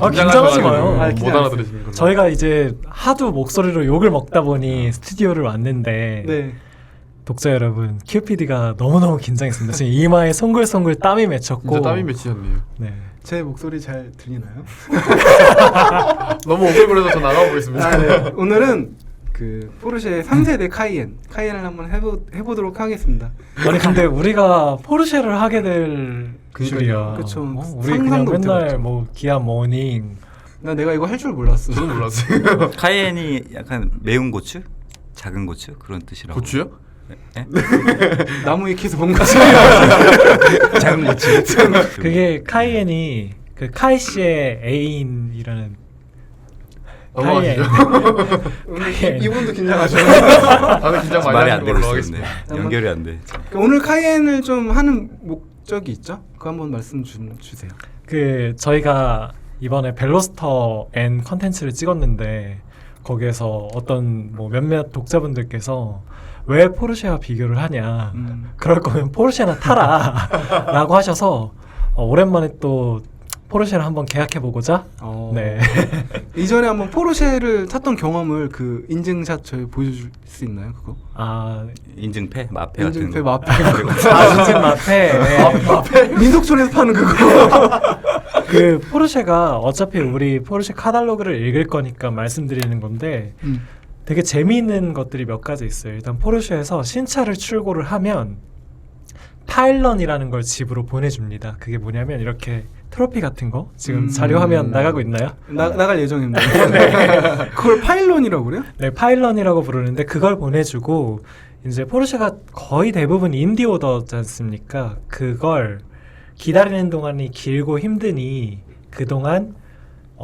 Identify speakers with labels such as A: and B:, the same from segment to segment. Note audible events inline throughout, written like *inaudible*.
A: 아, 긴장하지 마요.
B: 아,
C: 못
B: 긴장 안
C: 알아들으시는 거.
A: 저희가 이제 하도 목소리로 욕을 먹다 보니 스튜디오를 왔는데
B: 네.
A: 독자 여러분 큐피디가 너무너무 긴장했습니다. 지금 이마에 송글송글 땀이 맺혔고
C: 진짜 땀이 맺히셨네요.
A: 네.
B: 제 목소리 잘 들리나요? *laughs*
C: 너무 오글거려서 저 나가보겠습니다.
B: 아, 네. 오늘은 그 포르쉐 3세대 카이엔 카이엔을 한번 해보, 해보도록 하겠습니다.
A: 아니 근데 우리가 포르쉐를 하게 될
C: 그니까요.
A: 줄이야.
B: 그쵸.
A: 어, 우리 그냥
B: 상상도
A: 맨날
B: 해봤죠.
A: 뭐 기아 모닝
B: 나 내가 이거 할 줄 몰랐어.
C: 저도 몰랐어요. *laughs*
D: 카이엔이 약간 매운 고추, 작은 고추 그런 뜻이라고.
C: 고추요?
D: 예?
B: 나무 위키에서 본 거지.
D: 작은 고추.
A: 그게 카이엔이 그 카이 씨의 애인이라는
C: 넘어가시죠.
B: 오늘 *laughs* 이- 이분도 긴장하죠. *laughs*
C: 다들 긴장 많이
D: 말이
C: 하시는
D: 안 되고
C: 걸로
D: 있었네.
C: 하겠습니다.
D: 연결이 안 돼.
B: 오늘 카이엔을 좀 하는 목적이 있죠? 그거 한번 말씀 주, 주세요.
A: 그 저희가 이번에 벨로스터 N 컨텐츠를 찍었는데 거기에서 어떤 뭐 몇몇 독자분들께서 왜 포르쉐와 비교를 하냐
B: 음.
A: 그럴 거면 포르쉐나 타라 *laughs* 라고 하셔서 어, 오랜만에 또 포르쉐를 한번 계약해 보고자
B: 어.
A: 네 *laughs*
B: 이전에 한번 포르쉐를 탔던 경험을 그 인증샷 저희 보여줄 수 있나요? 그거?
A: 아,
D: 인증패, 마패 같은
B: 인증패
D: 거.
B: 마패.
A: 아 인증 마페 *laughs* 네.
B: 민속촌에서 파는 그거. *laughs*
A: 그 포르쉐가 어차피 우리 포르쉐 카탈로그를 읽을 거니까 말씀드리는 건데
B: 음.
A: 되게 재미있는 것들이 몇 가지 있어요. 일단 포르쉐에서 신차를 출고를 하면 파일런이라는 걸 집으로 보내줍니다. 그게 뭐냐면 이렇게 트로피 같은 거 지금
B: 음.
A: 자료 화면 나가고 있나요?
B: 나, 나갈 예정입니다. *laughs* *laughs* 그걸 파일런이라고 그래요?
A: 네, 파일런이라고 부르는데 그걸 보내주고 이제 포르쉐가 거의 대부분 인디 오더지 않습니까? 그걸 기다리는 동안이 길고 힘드니 그동안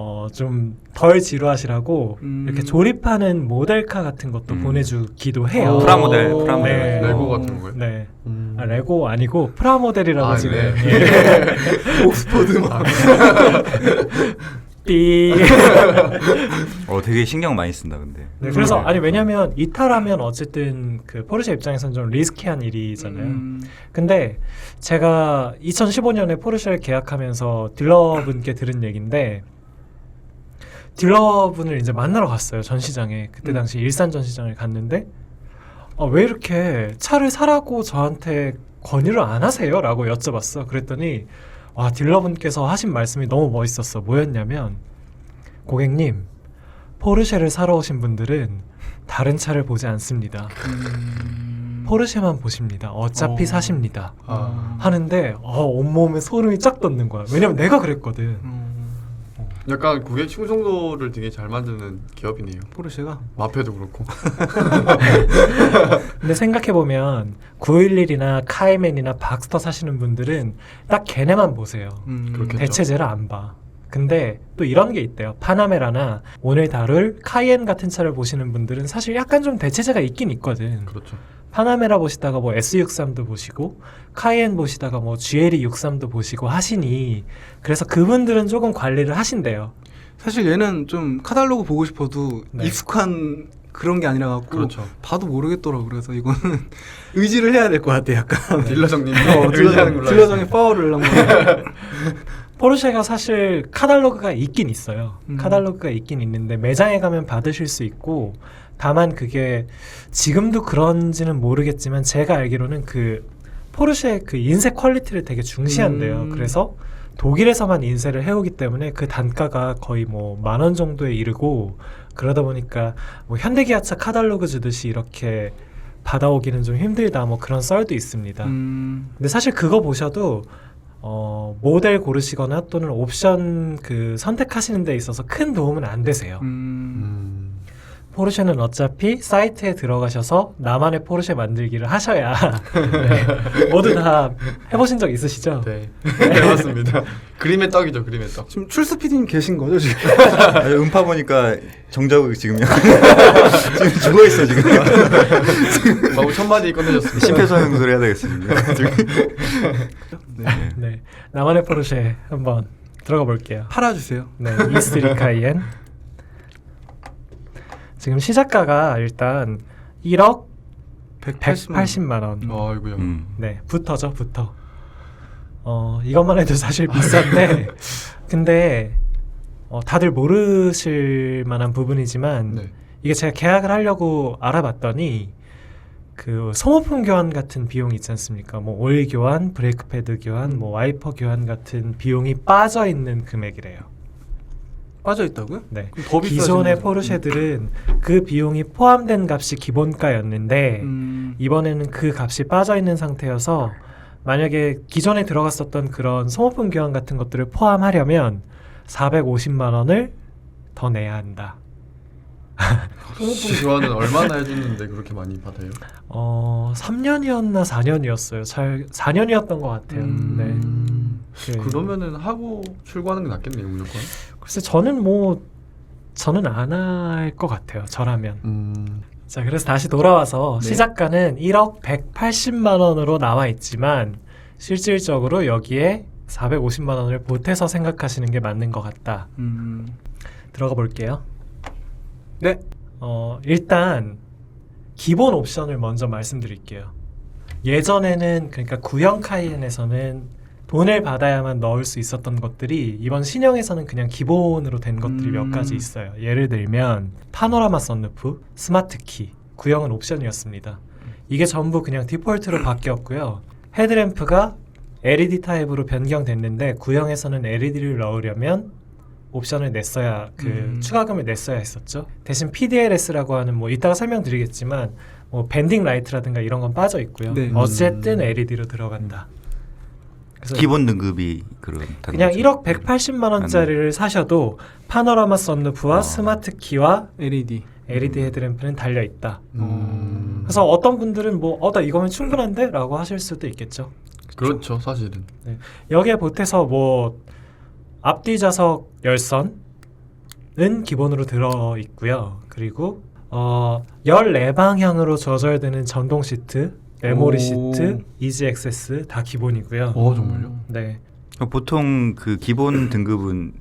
A: 어, 좀 덜 지루하시라고
B: 음.
A: 이렇게 조립하는 모델카 같은 것도
D: 음.
A: 보내주기도 해요.
B: 오.
D: 프라모델, 프라모델.
A: 네.
C: 레고 같은 거요?
A: 네.
C: 음.
A: 아, 레고 아니고 프라모델이라고
C: 아,
A: 지금
C: 네. *laughs*
A: 예.
B: 옥스퍼드 막. *laughs*
A: 삐.
D: 어, 되게 신경 많이 쓴다 근데.
A: 네, 그래서
C: 음.
A: 아니 왜냐면 이탈하면 어쨌든 그 포르쉐 입장에서는 좀 리스키한 일이잖아요.
B: 음.
A: 근데 제가 2015년에 포르쉐를 계약하면서 딜러분께 들은 얘기인데 딜러분을 이제 만나러 갔어요 전시장에 그때
B: 음.
A: 당시 일산 전시장을 갔는데 어, 왜 이렇게 차를 사라고 저한테 권유를 안 하세요? 라고 여쭤봤어 그랬더니 와 딜러분께서 하신 말씀이 너무 멋있었어 뭐였냐면 고객님 포르쉐를 사러 오신 분들은 다른 차를 보지 않습니다
B: 음.
A: 포르쉐만 보십니다 어차피
B: 어.
A: 사십니다
C: 아,
A: 하는데 어, 온몸에 소름이 쫙 돋는 거야. 왜냐면 내가 그랬거든.
B: 음.
C: 약간 고객 충성도를 되게 잘 만드는 기업이네요.
B: 포르쉐가
C: 마페도 그렇고. *laughs*
A: 근데 생각해 보면 911이나 카이맨이나 박스터 사시는 분들은 딱 걔네만 보세요.
B: 음.
C: 그렇겠죠.
A: 대체제를 안 봐. 근데 또 이런 게 있대요. 파나메라나 오늘 다룰 카이엔 같은 차를 보시는 분들은 사실 약간 좀 대체제가 있긴 있거든.
C: 그렇죠.
A: 파나메라 보시다가 뭐 S63도 보시고 카이엔 보시다가 뭐 GLE 63도 보시고 하시니 그래서 그분들은 조금 관리를 하신대요.
B: 사실 얘는 좀 카탈로그 보고 싶어도
A: 네.
B: 익숙한 그런 게 아니라 갖고
C: 그렇죠.
B: 봐도 모르겠더라고 그래서 이거는 *laughs* 의지를 해야 될 것 같아 약간
C: 딜러정님
B: 어, 딜러정, 딜러정의 파워를 한번 *laughs*
A: 포르쉐가 사실 카탈로그가 있긴 있어요.
B: 음.
A: 카탈로그가 있긴 있는데 매장에 가면 받으실 수 있고 다만 그게 지금도 그런지는 모르겠지만 제가 알기로는 그 포르쉐 그 인쇄 퀄리티를 되게 중시한대요.
B: 음.
A: 그래서 독일에서만 인쇄를 해오기 때문에 그 단가가 거의 뭐 만 원 정도에 이르고 그러다 보니까 뭐 현대기아차 카탈로그 주듯이 이렇게 받아오기는 좀 힘들다 뭐 그런 썰도 있습니다.
B: 음,
A: 근데 사실 그거 보셔도 어, 모델 고르시거나 또는 옵션 그 선택하시는 데 있어서 큰 도움은 안 되세요.
B: 음,
C: 음.
A: 포르쉐는 어차피 사이트에 들어가셔서 나만의 포르쉐 만들기를 하셔야 *laughs* 네, 모두 다 해보신 적 있으시죠?
C: 네. 네 맞습니다. 그림의 떡이죠 그림의 떡.
B: 지금 출스 PD님 계신 거죠 지금? *laughs*
D: 아니, 음파 보니까 정자국 *laughs* 지금 지금 죽어 있어 지금.
C: 방금 첫 마디 꺼내셨습니다.
D: 심폐소생술 해야 되겠습니다. 지금.
B: 네. *laughs*
A: 네, 나만의 포르쉐 한번 들어가 볼게요.
B: 팔아주세요.
A: 네, 이스트리 카이엔. 지금 시작가가 일단 1억 180만 원.
C: 아이고야.
D: 음.
A: 네, 부터죠, 부터. 어, 이것만 해도 사실 비싼데, 근데 어, 다들 모르실 만한 부분이지만
C: 네.
A: 이게 제가 계약을 하려고 알아봤더니 그 소모품 교환 같은 비용이 있지 않습니까? 뭐 오일 교환, 브레이크 패드 교환, 뭐 와이퍼 교환 같은 비용이 빠져 있는 금액이래요.
B: 빠져 있다고요?
A: 네.
B: 더
A: 기존의? 포르쉐들은 그 비용이 포함된 값이 기본가였는데
B: 음.
A: 이번에는 그 값이 빠져 있는 상태여서 만약에 기존에 들어갔었던 그런 소모품 교환 같은 것들을 포함하려면 450만 원을 더 내야 한다. *laughs*
C: 소모품 교환은 얼마나 해주는데 그렇게 많이 받아요?
A: 어, 3년이었나 4년이었어요. 잘 4년이었던 것 같아요.
B: 음.
A: 네. 그-
C: 그러면은 하고 출고하는 게 낫겠네요 무조건.
A: 글쎄 저는 뭐 저는 안 할 것 같아요. 저라면.
C: 음.
A: 자, 그래서 다시 돌아와서
B: 네.
A: 시작가는 1억 180만 원으로 나와 있지만 실질적으로 여기에 450만 원을 보태서 생각하시는 게 맞는 것 같다.
B: 음.
A: 들어가 볼게요.
B: 네.
A: 어, 일단 기본 옵션을 먼저 말씀드릴게요. 예전에는 그러니까 구형 카이엔에서는 돈을 받아야만 넣을 수 있었던 것들이 이번 신형에서는 그냥 기본으로 된 것들이 몇
B: 음.
A: 가지 있어요. 예를 들면 파노라마 썬루프, 스마트 키, 구형은 옵션이었습니다. 이게 전부 그냥 디폴트로 *clears throat* 바뀌었고요. 헤드램프가 LED 타입으로 변경됐는데 구형에서는 LED를 넣으려면 옵션을 냈어야 그
B: 음.
A: 추가금을 냈어야 했었죠. 대신 PDLS라고 하는 뭐 이따가 설명드리겠지만 뭐 밴딩 라이트라든가 이런 건 빠져 있고요.
B: 네.
A: 어쨌든
C: 음.
A: LED로 들어간다. 그래서
D: 기본 등급이 그런
A: 그냥 1억 180만 원짜리를 사셔도 파노라마 썬루프와
D: 아.
A: 스마트 키와
B: LED.
A: LED 헤드램프는 달려 있다.
C: 음.
A: 그래서 어떤 분들은 뭐 어 나 이거면 충분한데라고 하실 수도 있겠죠.
C: 그렇죠 사실은.
A: 여기에 보태서 뭐 앞뒤 좌석 열선은 기본으로 들어 있고요. 그리고 어 14방향으로 조절되는 전동 시트, 메모리
B: 오.
A: 시트, 이지 액세스 다 기본이고요.
C: 어 정말요?
A: 네.
D: 보통 그 기본 *clears throat* 등급은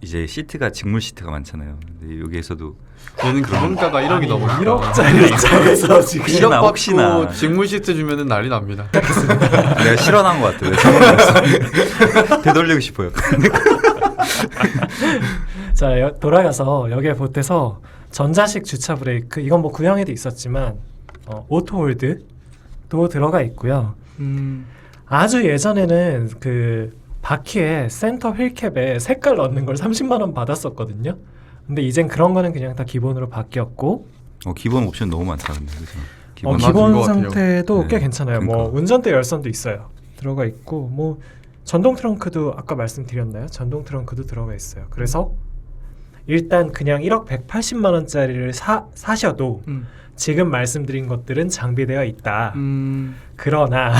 D: 이제 시트가 직물 시트가 많잖아요. 근데 여기에서도
C: 얘는 기본가가 1억이 넘으니까.
A: 1억짜리 차에서 지금
D: 혹시나,
C: 1억 받고
D: 혹시나.
C: 직물 시트 주면은 난리 납니다. *laughs*
D: 내가 실현한 것 같아요. *laughs* 되돌리고 싶어요. *laughs* *laughs*
A: 자 여- 돌아가서 여기에 보태서 전자식 주차 브레이크 이건 뭐 구형에도 있었지만 어, 오토 홀드도 들어가 있고요.
B: 음.
A: 아주 예전에는 그 바퀴에 센터 휠캡에 색깔 넣는 걸 30만 원 받았었거든요. 근데 이젠 그런 거는 그냥 다 기본으로 바뀌었고
D: 어, 기본 옵션 너무 많다 근데 그죠?
A: 어, 기본
C: 것 같아요.
A: 상태도
D: 네,
A: 꽤 괜찮아요. 뭐
D: 그러니까.
A: 운전대 열선도 있어요. 들어가 있고 뭐 전동 트렁크도 아까 말씀드렸나요? 전동 트렁크도 들어가 있어요. 그래서 일단 그냥 1억 180만 원짜리를 사 사셔도
B: 음.
A: 지금 말씀드린 것들은 장비되어 있다.
B: 음.
A: 그러나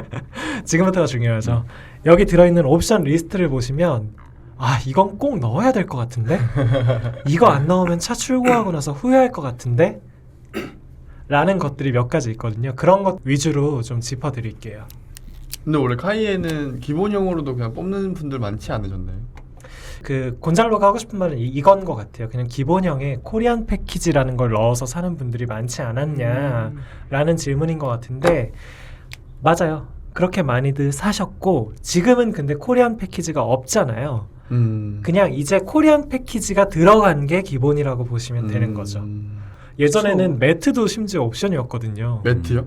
A: *laughs* 지금부터가 중요하죠. 여기 들어있는 옵션 리스트를 보시면 아 이건 꼭 넣어야 될 것 같은데 *laughs* 이거 안 넣으면 차 출고하고 나서 후회할 것 같은데 *clears throat* 라는 것들이 몇 가지 있거든요. 그런 것 위주로 좀 짚어드릴게요.
C: 근데 원래 카이에는 기본형으로도 그냥 뽑는 분들 많지 않으셨나요?
A: 그 곤잘로가 하고 싶은 말은 이, 이건 것 같아요. 그냥 기본형에 코리안 패키지라는 걸 넣어서 사는 분들이 많지 않았냐.
B: 음.
A: 라는 질문인 것 같은데 맞아요. 그렇게 많이들 사셨고 지금은 근데 코리안 패키지가 없잖아요.
C: 음.
A: 그냥 이제 코리안 패키지가 들어간 게 기본이라고 보시면 되는
C: 음.
A: 거죠. 예전에는 매트도 심지어 옵션이었거든요.
C: 매트요?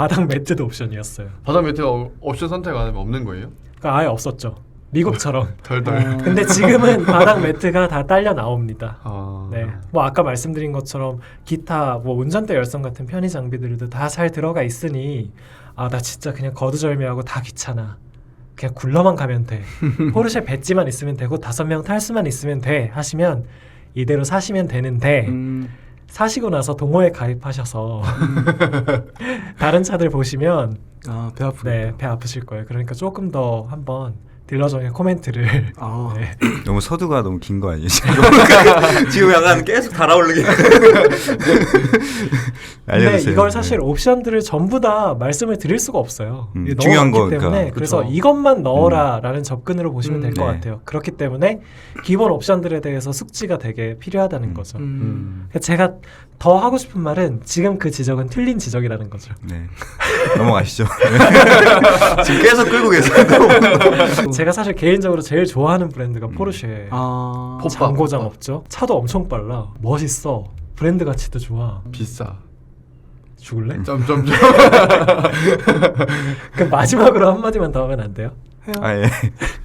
A: 바닥 매트도 옵션이었어요.
C: 바닥 매트 어, 옵션 선택 안 하면 없는 거예요?
A: 그러니까 아예 없었죠. 미국처럼. *laughs*
C: 덜덜.
B: 어.
A: 근데 지금은 바닥 매트가 다 딸려 나옵니다.
C: 아.
A: 네, 뭐 아까 말씀드린 것처럼 기타 뭐 운전대 열선 같은 편의 장비들도 다 잘 들어가 있으니 아 나 진짜 그냥 거두절미하고 다 귀찮아. 그냥 굴러만 가면 돼. *laughs* 포르쉐 배지만 있으면 되고 다섯 명 탈 수만 있으면 돼 하시면 이대로 사시면 되는데
B: 음.
A: 사시고 나서 동호회 가입하셔서 *laughs* 다른 차들 보시면
B: 아, 배 아프다.
A: 네배 아프실 거예요. 그러니까 조금 더 한번 딜러정의 코멘트를
B: 아. *laughs*
A: 네. *clears throat*
D: 너무 서두가 너무 긴 거 아니에요? 지금? *laughs* 지금 *laughs* 약간 계속 달아오르게.
A: 근데
D: 알려주세요.
A: 이걸 사실 옵션들을 전부 다 말씀을 드릴 수가 없어요.
D: 음,
A: 이게 너무
D: 중요한
A: 많기
D: 거니까.
A: 때문에 그래서
C: 그쵸.
A: 이것만 넣어라라는 접근으로 보시면
B: 음,
A: 될것
D: 네.
A: 같아요. 그렇기 때문에 기본 옵션들에 대해서 숙지가 되게 필요하다는
D: 음.
A: 거죠.
B: 음.
A: 그러니까 제가 더 하고 싶은 말은 지금 그 지적은 틀린 지적이라는 거죠.
D: 네. 넘어가시죠. 지금 계속 끌고 계세요.
A: 제가 사실 개인적으로 제일 좋아하는 브랜드가
D: 음.
A: 포르쉐.
B: 아.
C: 포-
A: 장고장
C: 포빠.
A: 없죠. 차도 엄청 빨라. 멋있어. 브랜드 가치도 좋아.
C: 비싸.
A: 죽을래?
D: 음.
C: 점점점. *laughs*
A: 그럼 마지막으로 한 마디만 더 하면 안 돼요?
B: 해요.
D: 아 예.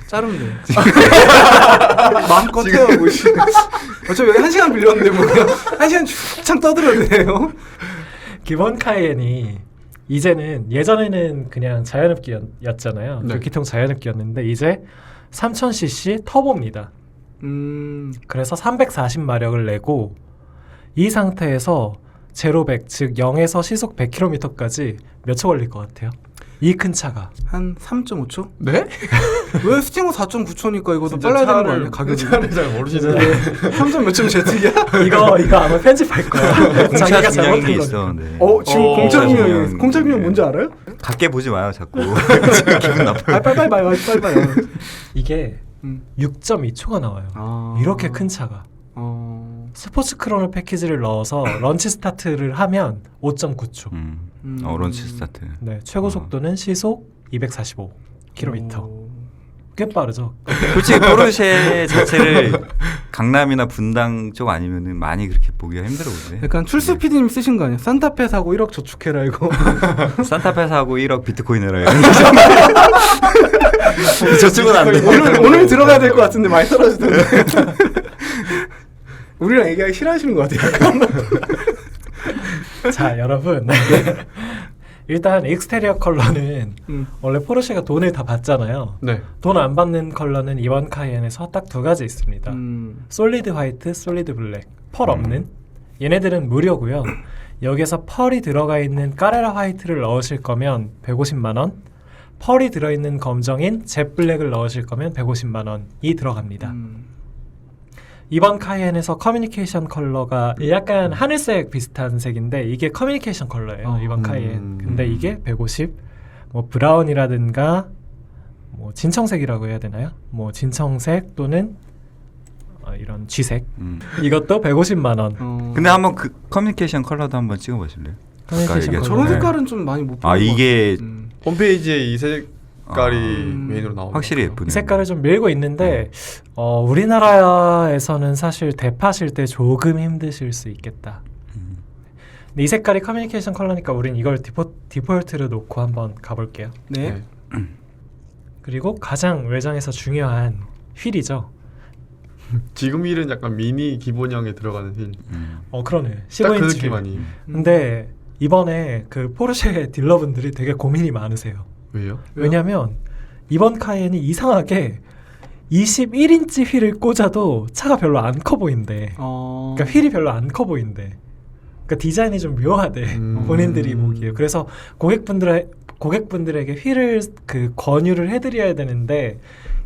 B: 자르면 돼. *laughs* 마음껏 해요, 뭐. 씨. *laughs* 어차피 여기 한 시간 빌렸는데 뭐 그냥 한 시간 쭉창 떠들어도 돼요.
A: 기본 카이엔이 이제는 예전에는 그냥 자연흡기였잖아요.
C: 네.
A: 기통 자연흡기였는데 이제 3000cc 터보입니다.
B: 음.
A: 그래서 340마력을 내고 이 상태에서 제로 100, 즉 0에서 시속 100km까지 몇 초 걸릴 것 같아요? 이 큰 차가
B: 한 3.5초?
C: 네? *laughs*
B: 왜 스팅어 4.9초니까 이것도
C: 진짜
B: 빨라야 되는 거
C: 차를-
B: 아니야? 가격이.
C: 차를 잘 모르시는데.
B: 3점 몇점 제트기야? *laughs*
A: 이거 이거 아마 편집할 거야. *laughs*
D: 공차
A: 자기가 잘못한
D: 있어.
A: 거니까.
D: 네.
B: 어, 지금
C: 어,
B: 공차중량
D: 공차중량.
B: 공차중량 뭔지
D: 네.
B: 알아요?
D: 갖게 보지 마요 자꾸. 지금 기분 나빠요.
B: 아, 빨빨 봐요. 빨빨 봐요.
A: 이게
B: 음.
A: 6.2초가 나와요.
B: 아.
A: 이렇게 큰 차가
B: 어.
A: 스포츠 크로노 패키지를 넣어서 런치 스타트를 하면 5.9초.
D: 음.
B: 음.
D: 어 런치 스타트.
A: 네, 최고
D: 어.
A: 속도는 시속 245km.
B: 오.
A: 꽤 빠르죠.
D: 솔직히 포르쉐 *laughs* 자체를 강남이나 분당 쪽 아니면은 많이 그렇게 보기가 힘들어 보이네.
B: 약간 출수 PD님 쓰신 거 아니야? 산타페 사고 1억 저축해라 이거. *laughs*
D: 산타페 사고 1억 비트코인 해라. 이런 *laughs* 저축은 안 돼.
B: 오늘 오늘 들어가야 될 것 같은데 많이 떨어지던데. 우리랑 얘기하기 싫어하시는 것 같아요. 약간.
A: 자, 여러분. *laughs* 일단 익스테리어 컬러는
B: 음.
A: 원래 포르쉐가 돈을 다 받잖아요.
C: 네.
A: 돈 안 받는 컬러는 이번 카이엔에서 딱 두 가지 있습니다.
B: 음.
A: 솔리드 화이트, 솔리드 블랙. 펄
D: 음.
A: 없는. 얘네들은 무료고요. 여기서 펄이 들어가 있는 까레라 화이트를 넣으실 거면 150만 원. 펄이 들어있는 검정인 젯 블랙을 넣으실 거면 150만 원이 들어갑니다.
B: 음.
A: 이번 카이엔에서 커뮤니케이션 컬러가 약간 하늘색 비슷한 색인데 이게 커뮤니케이션 컬러예요.
B: 어.
A: 이번
C: 음.
A: 카이엔. 근데 이게 150. 뭐 브라운이라든가 뭐 진청색이라고 해야 되나요? 뭐 진청색 또는 어, 이런 쥐색.
D: 음.
A: 이것도 150만 원.
B: 어.
D: 근데 한번 그 커뮤니케이션 컬러도 한번 찍어 보실래요?
A: 커뮤니케이션. 컬러.
B: 저런 색깔은 좀 많이 못.
D: 아,
B: 보는 것
D: 이게-
B: 같아요. 음.
C: 홈페이지에 이 색 깔이
B: 아.
C: 메인으로 나오고
D: 확실히 예쁘네.
A: 이 색깔을 좀 밀고 있는데 어, 우리나라에서는 사실 대파실 때 조금 힘드실 수 있겠다.
D: 음.
A: 근데 이 색깔이 커뮤니케이션 컬러니까 우린 이걸 디포, 디폴트로 놓고 한번 가볼게요.
B: 네. *clears throat*
A: 그리고 가장 외장에서 중요한 휠이죠.
C: 지금 휠은 약간 미니 기본형에 들어가는 휠.
D: 음.
A: 어 그러네.
C: 딱그
A: 15인치
C: 느낌
A: 휠.
C: 아니에요?
A: 근데 이번에 그 포르쉐 *laughs* 딜러분들이 되게 고민이 많으세요.
C: 왜요?
A: 왜냐면 이번 카이엔이 이상하게 21인치 휠을 꽂아도 차가 별로 안 커 보인대.
B: 어.
A: 그러니까 휠이 별로 안 커 보인대. 그러니까 디자인이 좀 묘하대.
C: 음.
A: 본인들이 보기에. 그래서 고객분들 고객분들에게 휠을 그 권유를 해드려야 되는데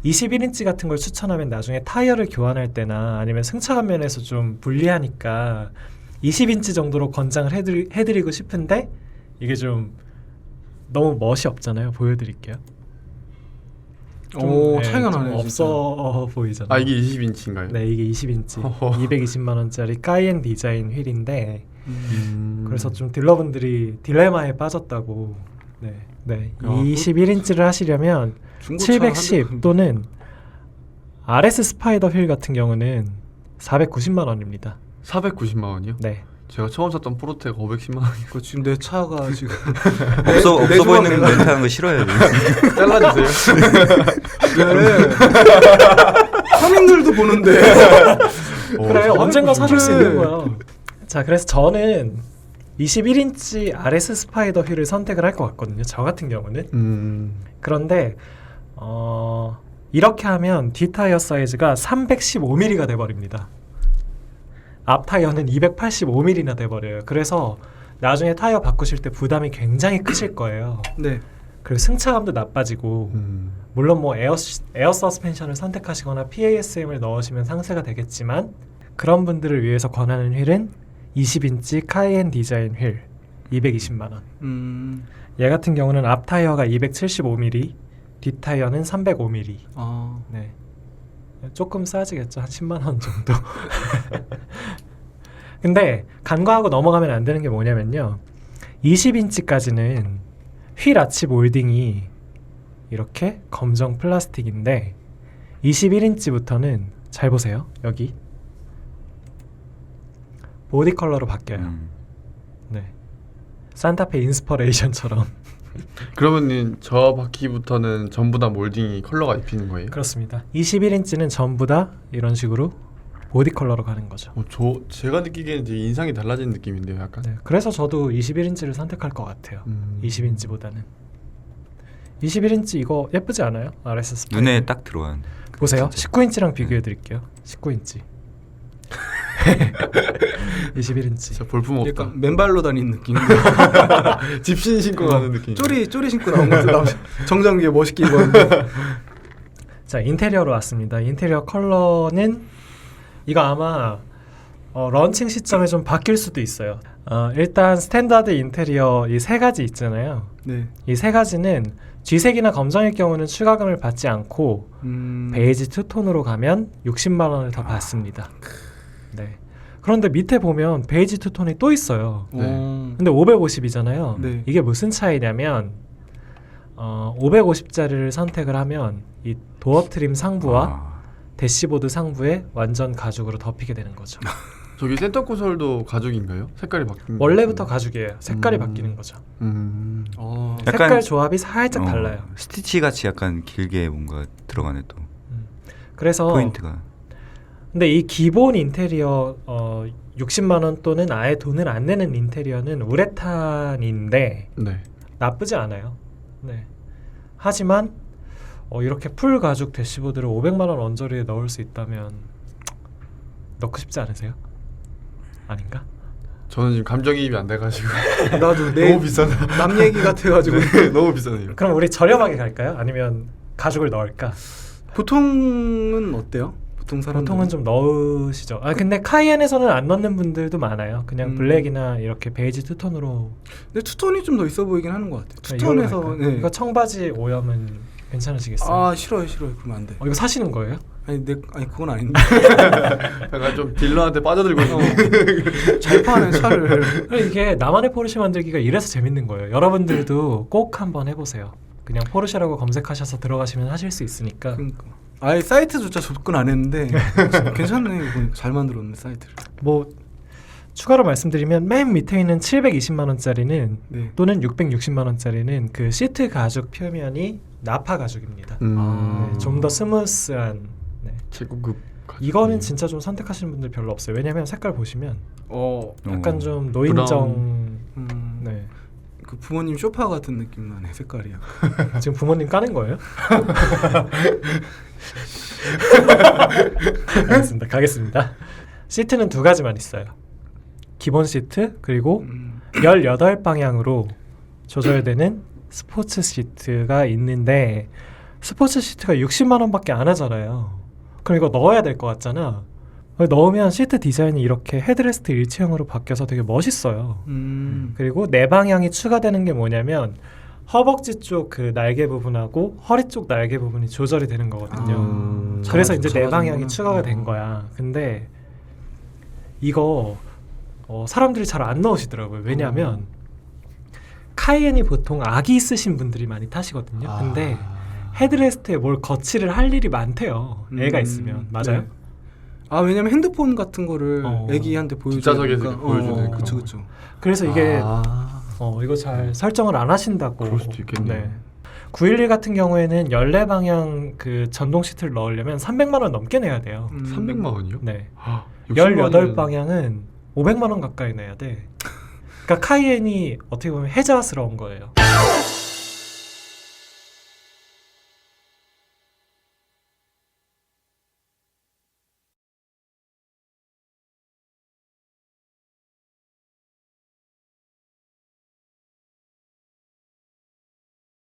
A: 21인치 같은 걸 추천하면 나중에 타이어를 교환할 때나 아니면 승차감 면에서 좀 불리하니까 20인치 정도로 권장을 해드리, 해드리고 싶은데 이게 좀 너무 멋이 없잖아요. 보여드릴게요. 좀,
B: 오
A: 네,
B: 차이가
A: 좀
B: 나네.
A: 없어 보이잖아요.
C: 아 이게 20인치인가요?
A: 네, 이게 20인치,
C: 허허.
A: 220만 원짜리 까이엔 디자인 휠인데
B: 음.
A: 그래서 좀 딜러분들이 딜레마에 빠졌다고. 네, 네.
B: 야,
A: 21인치를 하시려면
B: 중고차
A: 710
B: 한-
A: 또는 RS 스파이더 휠 같은 경우는 490만 원입니다.
C: 490만 원이요?
A: 네.
C: 제가 처음 샀던 프로테가 510만 원이고
B: 그 지금 내 차가 *laughs* 지금
D: 없어
B: 내
D: 없어
B: 조각
D: 보이는
B: 내가-
D: 멘트 하는 거 싫어요. *laughs*
C: 잘라주세요. *laughs*
B: 왜? 서민들도 보는데.
A: 그래
C: 어,
A: 언젠가 사실 수 있는
B: 그래.
A: 거야. 자 그래서 저는 21인치 RS 스파이더 휠을 선택을 할 것 같거든요. 저 같은 경우는
C: 음.
A: 그런데 어, 이렇게 하면 뒷 타이어 사이즈가 315mm가 돼버립니다. 앞 타이어는 285mm나 돼버려요. 그래서 나중에 타이어 바꾸실 때 부담이 굉장히 크실 거예요.
B: 네.
A: 그리고 승차감도 나빠지고
C: 음.
A: 물론 뭐 에어 에어 서스펜션을 선택하시거나 PASM을 넣으시면 상세가 되겠지만 그런 분들을 위해서 권하는 휠은 20인치 카이엔 디자인 휠 220만 원.
B: 음.
A: 얘 같은 경우는 앞 타이어가 275mm, 뒷 타이어는 305mm.
B: 아.
A: 네. 조금 싸지겠죠. 한 10만 원 정도. *laughs* 근데 간과하고 넘어가면 안 되는 게 뭐냐면요. 20인치까지는 휠 아치 몰딩이 이렇게 검정 플라스틱인데 21인치부터는 잘 보세요. 여기 보디 컬러로 바뀌어요.
D: 음.
A: 네. 산타페 인스퍼레이션처럼 *laughs*
C: 그러면은 저 바퀴부터는 전부 다 몰딩이 컬러가 입히는 거예요?
A: 그렇습니다. 21인치는 전부 다 이런 식으로 보디 컬러로 가는 거죠.
C: 어, 저 제가 느끼기에는 되게 인상이 달라진 느낌인데요, 약간.
A: 네. 그래서 저도 21인치를 선택할 것 같아요.
C: 음.
A: 20인치보다는 21인치 이거 예쁘지 않아요? RS 스파이
D: 눈에 딱 들어가는.
A: 보세요.
D: 진짜.
A: 19인치랑 비교해 드릴게요. 19인치 *laughs* 21인치
C: 진짜 볼품 없다.
B: 약간 맨발로 다니는 느낌. *laughs*
C: 집신 신고 가는 느낌.
B: 쪼리 쪼리 신고 나온 것도 나 *laughs* 정장기에 멋있게 입었는데.
A: 자 인테리어로 왔습니다. 인테리어 컬러는 이거 아마 어, 런칭 시점에 좀 바뀔 수도 있어요. 어, 일단 스탠다드 인테리어 이 세 가지 있잖아요.
B: 네.
A: 이 세 가지는 쥐색이나 검정일 경우는 추가금을 받지 않고
B: 음.
A: 베이지 투톤으로 가면 60만 원을 더 받습니다. 네. 그런데 밑에 보면 베이지 투톤이 또 있어요.
B: 어.
A: 근데 550이잖아요.
B: 네.
A: 이게 무슨 차이냐면 어, 550짜리를 선택을 하면 이 도어 트림 상부와
D: 아.
A: 대시보드 상부에 완전 가죽으로 덮이게 되는 거죠.
C: 저기 센터 코솔도 가죽인가요? 색깔이 바뀐
A: 원래부터
C: 거
A: 가죽이에요. 색깔이
C: 음.
A: 바뀌는 거죠.
C: 음.
B: 어.
A: 색깔 조합이 살짝
D: 어,
A: 달라요.
D: 스티치 같이 약간 길게 뭔가 들어가네 또
A: 그래서
D: 포인트가.
A: 근데 이 기본 인테리어 어, 60만 원 또는 아예 돈을 안 내는 인테리어는 우레탄인데
C: 네.
A: 나쁘지 않아요. 네. 하지만 어, 이렇게 풀 가죽 대시보드를 500만 원 언저리에 넣을 수 있다면 넣고 싶지 않으세요? 아닌가?
C: 저는 지금 감정이입이 안 돼가지고 *laughs*
B: 나도 내
C: 너무 비싸다.
B: 남 얘기 같아가지고 *laughs*
C: 너무 비싸네요.
A: 그럼 우리 저렴하게 갈까요? 아니면 가죽을 넣을까?
B: 보통은 어때요? 보통 사람
A: 보통은 좀 넣으시죠. 아 근데 카이엔에서는 안 넣는 분들도 많아요. 그냥
B: 음.
A: 블랙이나 이렇게 베이지 투톤으로
B: 근데 투톤이 좀 더 있어 보이긴 하는 것 같아요.
A: 네, 이걸로
B: 투톤에서? 네.
A: 이거 청바지 오염은 괜찮으시겠어요?
B: 아 싫어요 싫어요 그러면 안 돼.
A: 어, 이거 사시는 거예요?
B: 아니 내 아니 그건 아닌데 *laughs*
C: 약간 좀 딜러한테 빠져들고 있는.
B: 잘 파는 차를
A: 이게 나만의 포르쉐 만들기가 이래서 재밌는 거예요. 여러분들도 꼭 한번 해보세요. 그냥 포르쉐라고 검색하셔서 들어가시면 하실 수 있으니까.
B: 그러니까 아예 사이트조차 접근 안 했는데 *laughs* 괜찮네 이거 잘 만들었네 사이트를.
A: 뭐 추가로 말씀드리면 맨 밑에 있는 720만 원짜리는
B: 네.
A: 또는 660만 원짜리는 그 시트 가죽 표면이 나파 가죽입니다.
C: 음.
B: 아,
A: 좀더 스무스한. 네.
C: 최고급. 가죽.
A: 이거는 진짜 좀 선택하시는 분들 별로 없어요. 왜냐면 색깔 보시면
B: 어.
A: 약간
D: 어.
A: 좀 노인정.
B: 음,
A: 네.
B: 그 부모님 쇼파 같은 느낌 나네 색깔이. *laughs*
A: 지금 부모님 까는 거예요? *laughs* *laughs* 알겠습니다. 가겠습니다. 시트는 두 가지만 있어요. 기본 시트 그리고
B: 음.
A: 18 방향으로 조절되는 스포츠 시트가 있는데 스포츠 시트가 60만 원밖에 안 하잖아요. 그럼 이거 넣어야 될 것 같잖아. 넣으면 시트 디자인이 이렇게 헤드레스트 일체형으로 바뀌어서 되게 멋있어요.
B: 음.
A: 그리고 네 방향이 추가되는 게 뭐냐면 허벅지 쪽 그 날개 부분하고 허리 쪽 날개 부분이 조절이 되는 거거든요.
C: 음.
A: 그래서 이제 네 방향이. 추가가 된
B: 어.
A: 거야. 근데 이거 어, 사람들이 잘 안 넣으시더라고요. 왜냐하면 카이엔이 보통 아기 있으신 분들이 많이 타시거든요.
C: 아.
A: 근데 헤드레스트에 뭘 거치를 할 일이 많대요. 애가
B: 음,
A: 있으면 맞아요.
B: 네. 아 왜냐면 핸드폰 같은 거를
A: 어.
B: 애기한테 보여줘야
C: 뒷좌석에서
B: 어,
C: 거.
B: 그쵸 그쵸.
A: 그래서 이게
C: 아.
A: 어, 이거 잘 설정을 안 하신다고.
C: 그럴 수도 있겠네요.
A: 네. 911 같은 경우에는 14방향 그 전동 시트를 넣으려면 300만 원 넘게 내야 돼요.
B: 음.
C: 300만 원이요?
A: 네.
C: 아, 60만 원이면
A: 18 방향은 500만 원 가까이 내야 돼. 그러니까 카이엔이 어떻게 보면 해자스러운 거예요.